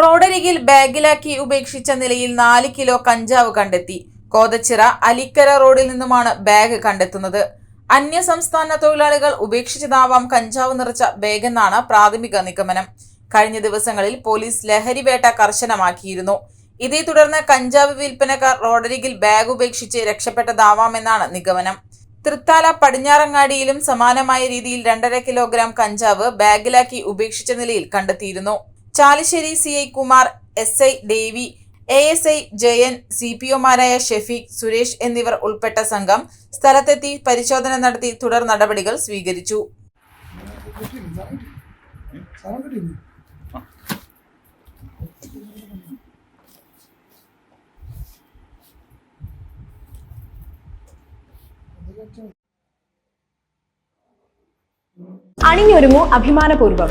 റോഡരികിൽ ബാഗിലാക്കി ഉപേക്ഷിച്ച നിലയിൽ നാല് കിലോ കഞ്ചാവ് കണ്ടെത്തി. കോതച്ചിറ അലിക്കര റോഡിൽ നിന്നുമാണ് ബാഗ് കണ്ടെത്തുന്നത്. അന്യ സംസ്ഥാന തൊഴിലാളികൾ ഉപേക്ഷിച്ചതാവാം കഞ്ചാവ് നിറച്ച ബാഗെന്നാണ് പ്രാഥമിക നിഗമനം. കഴിഞ്ഞ ദിവസങ്ങളിൽ പോലീസ് ലഹരിവേട്ട കർശനമാക്കിയിരുന്നു. ഇതേ തുടർന്ന് കഞ്ചാവ് വിൽപ്പനക്കാർ റോഡരികിൽ ബാഗ് ഉപേക്ഷിച്ച് രക്ഷപ്പെട്ടതാവാമെന്നാണ് നിഗമനം. തൃത്താല പടിഞ്ഞാറങ്ങാടിയിലും സമാനമായ രീതിയിൽ രണ്ടര കിലോഗ്രാം കഞ്ചാവ് ബാഗിലാക്കി ഉപേക്ഷിച്ച നിലയിൽ കണ്ടെത്തിയിരുന്നു. Chalissery C I Kumar S I Devi A S I Jayan C P ഒമാരായ Shefeeq Suresh എന്നിവർ ഉൾപ്പെട്ട സംഘം സ്ഥലത്തെത്തി പരിശോധന നടത്തി തുടർ നടപടികൾ സ്വീകരിച്ചു. അണിഞ്ഞൊരുങ്ങൂ അഭിമാനപൂർവം.